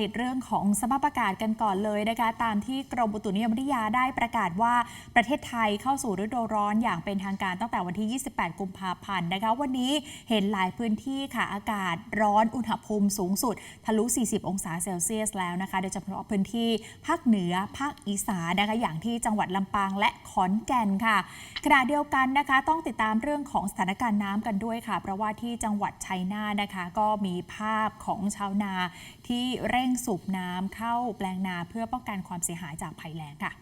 ติดเรื่องของสภาพอากาศกันก่อนเลยนะคะตามที่กรมอุตุนิยมวิทยาได้ประกาศว่าประเทศไทยเข้าสู่ฤดูร้อนอย่างเป็นทางการตั้งแต่วันที่ 28 กุมภาพันธ์นะคะวันนี้เห็นหลายพื้นที่ค่ะอากาศร้อนอุณหภูมิสูงสุด ทะลุ 40 องศาเซลเซียสแล้วนะคะ โดยเฉพาะพื้นที่ภาคเหนือภาคอีสานนะคะอย่างที่จังหวัดลำปางและขอนแก่นค่ะขณะเดียวกันนะคะ ต้องติดตามเรื่องของสถานการณ์น้ำกันด้วยค่ะ เพราะว่าที่จังหวัดชัยนาทนะคะ ก็มีภาพของชาวนาที่เร่งสูบน้ำเข้าแปลงนาเพื่อป้องกันความเสียหายจากภัยแล้งค่ะ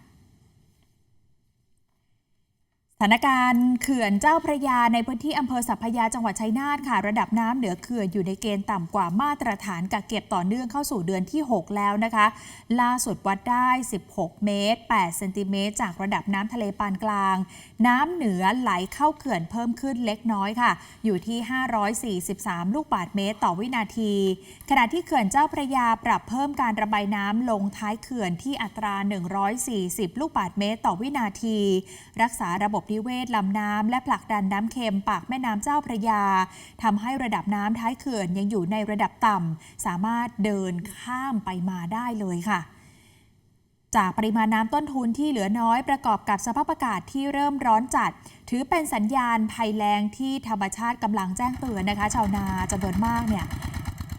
ถานการณ์เขื่อนเจ้าพระยาในพื้นที่อำเภอสัพพยาจังหวัดชัยนาทค่ะ ระดับน้ำเหนือเขื่อนอยู่ในเกณฑ์ต่ำกว่ามาตรฐานกักเก็บต่อเนื่องเข้าสู่เดือนที่ 6 แล้วนะคะ ล่าสุดวัดได้ 16 เมตร 8 เซนติเมตร จากระดับน้ำทะเลปานกลาง น้ำเหนือไหลเข้าเขื่อนเพิ่มขึ้นเล็กน้อยค่ะ อยู่ที่ 543 ลูกบาศก์เมตรต่อวินาที ขณะที่เขื่อนเจ้าพระยาปรับเพิ่มการระบายน้ำลงท้ายเขื่อนที่อัตรา 140 ลูกบาศก์เมตร ต่อวินาที รักษาระบบนิเวศลำน้ำและผลักดันน้ำเค็มปากแม่น้ำเจ้าพระยาทำให้ระดับน้ำท้ายเขื่อนยังอยู่ในระดับต่ำสามารถเดินข้ามไปมาได้เลยค่ะจากปริมาณน้ำต้นทุนที่เหลือน้อยประกอบกับสภาพอากาศที่เริ่มร้อนจัด ถือเป็นสัญญาณภัยแล้งที่ธรรมชาติกำลังแจ้งเตือนนะคะ ชาวนาจำนวนมากเนี่ย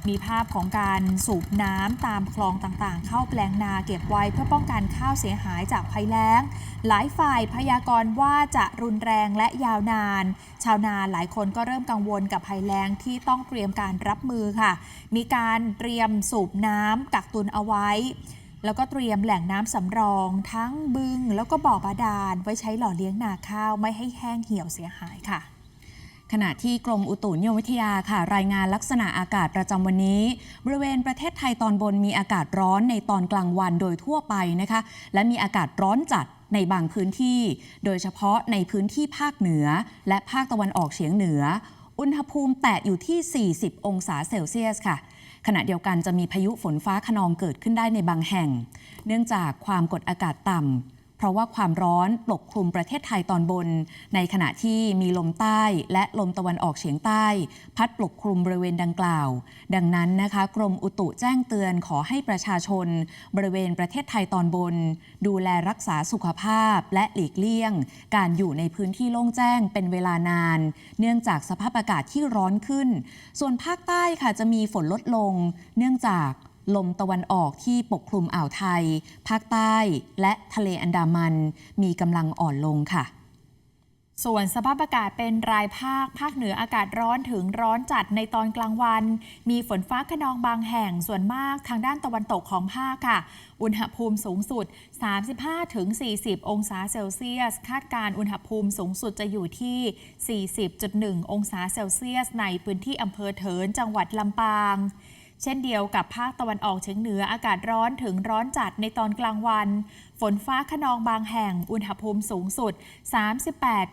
มีภาพของการสูบน้ำตามคลองต่างๆ เข้าแปลงนาเก็บไว้เพื่อป้องกันข้าวเสียหายจากภัยแล้ง หลายฝ่ายพยากรณ์ว่าจะรุนแรงและยาวนาน ชาวนาหลายคนก็เริ่มกังวลกับภัยแล้งที่ต้องเตรียมการรับมือค่ะ มีการเตรียมสูบน้ำกักตุนเอาไว้ แล้วก็เตรียมแหล่งน้ำสำรอง ทั้งบึงแล้วก็บ่อบาดาลไว้ใช้หล่อเลี้ยงนาข้าวไม่ให้แห้งเหี่ยวเสียหายค่ะ ขณะที่กรมอุตุนิยมวิทยาค่ะ รายงานลักษณะอากาศประจำวันนี้ บริเวณประเทศไทยตอนบนมีอากาศร้อนในตอนกลางวันโดยทั่วไปนะคะ และมีอากาศร้อนจัดในบางพื้นที่ โดยเฉพาะในพื้นที่ภาคเหนือ และภาคตะวันออกเฉียงเหนือ อุณหภูมิแตะอยู่ที่ 40 องศาเซลเซียสค่ะ ขณะเดียวกันจะมีพายุฝนฟ้าขนองเกิดขึ้นได้ในบางแห่ง เนื่องจากความกดอากาศต่ำ เพราะว่าความร้อนปกคลุมประเทศไทยตอนบน ในขณะที่มีลมใต้และลมตะวันออกเฉียงใต้ พัดปกคลุมบริเวณดังกล่าว ดังนั้นนะคะ กรมอุตุแจ้งเตือนขอให้ประชาชน บริเวณประเทศไทยตอนบน ดูแลรักษาสุขภาพและหลีกเลี่ยง การอยู่ในพื้นที่โล่งแจ้งเป็นเวลานาน เนื่องจากสภาพอากาศที่ร้อนขึ้น ส่วนภาคใต้ค่ะจะมีฝนลดลง เนื่องจาก ลมตะวันออกที่ปกคลุมอ่าวไทย ภาคใต้และทะเลอันดามัน มีกำลังอ่อนลงค่ะ ส่วนสภาพอากาศเป็นรายภาค ภาคเหนืออากาศร้อนถึงร้อนจัดในตอนกลางวัน มีฝนฟ้าขนองบางแห่งส่วนมากทางด้านตะวันตกของภาคค่ะ อุณหภูมิสูงสุด 35-40 องศาเซลเซียส คาดการอุณหภูมิสูงสุดจะอยู่ที่ 40.1 องศาเซลเซียส ในพื้นที่อำเภอเถินจังหวัดลำปาง เช่นเดียวกับภาคตะวันออกเฉียงเหนืออากาศร้อนถึงร้อนจัดในตอนกลางวัน ฝนฟ้าขนองบางแห่งอุณหภูมิสูงสุด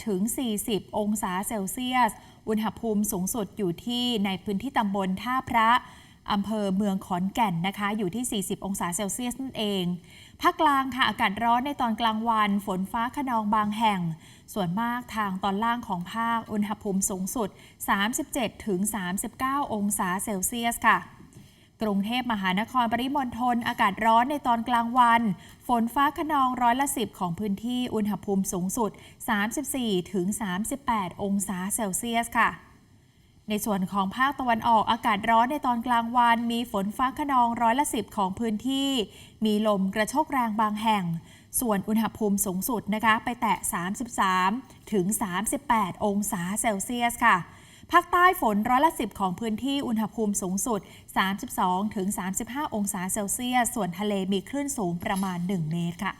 38-40 องศาเซลเซียส อุณหภูมิสูงสุดอยู่ที่ในพื้นที่ตำบลท่าพระอำเภอเมืองขอนแก่นนะคะ อยู่ที่ 40 องศาเซลเซียสนั่นเอง ภาคกลางค่ะอากาศร้อนในตอนกลางวัน ฝนฟ้าขนองบางแห่ง ส่วนมากทางตอนล่างของภาค อุณหภูมิสูงสุด 37-39 องศาเซลเซียสค่ะ กรุงเทพมหานครปริมณฑลอากาศร้อนในตอนกลางวัน ฝนฟ้าขนองร้อยละสิบของพื้นที่อุณหภูมิสูงสุด 34-38 องศาเซลเซียสค่ะ ในส่วนของภาคตะวันออกอากาศร้อนในตอนกลางวัน มีฝนฟ้าขนองร้อยละสิบของพื้นที่ มีลมกระโชกแรงบางแห่ง ส่วนอุณหภูมิสูงสุดนะคะไปแตะ 33ถึง38 องศาเซลเซียสค่ะ ภาคใต้ฝนร้อยละสิบของพื้นที่อุณหภูมิสูงสุด 32ถึง35 องศาเซลเซียส ส่วนทะเลมีคลื่นสูงประมาณ 1 เมตรค่ะ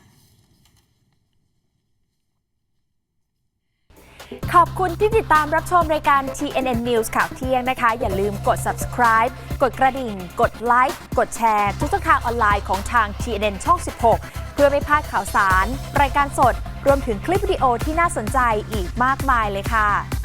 ขอบคุณที่ติดตามรับชมรายการ TNN News ข่าวเที่ยงนะคะ อย่าลืมกด subscribe กดกระดิ่ง กดไลค์ กดแชร์ ทุกช่องทางออนไลน์ของทาง TNN ช่อง 16 เพื่อไม่พลาดข่าวสาร รายการสด รวมถึงคลิปวิดีโอที่น่าสนใจอีกมากมายเลยค่ะ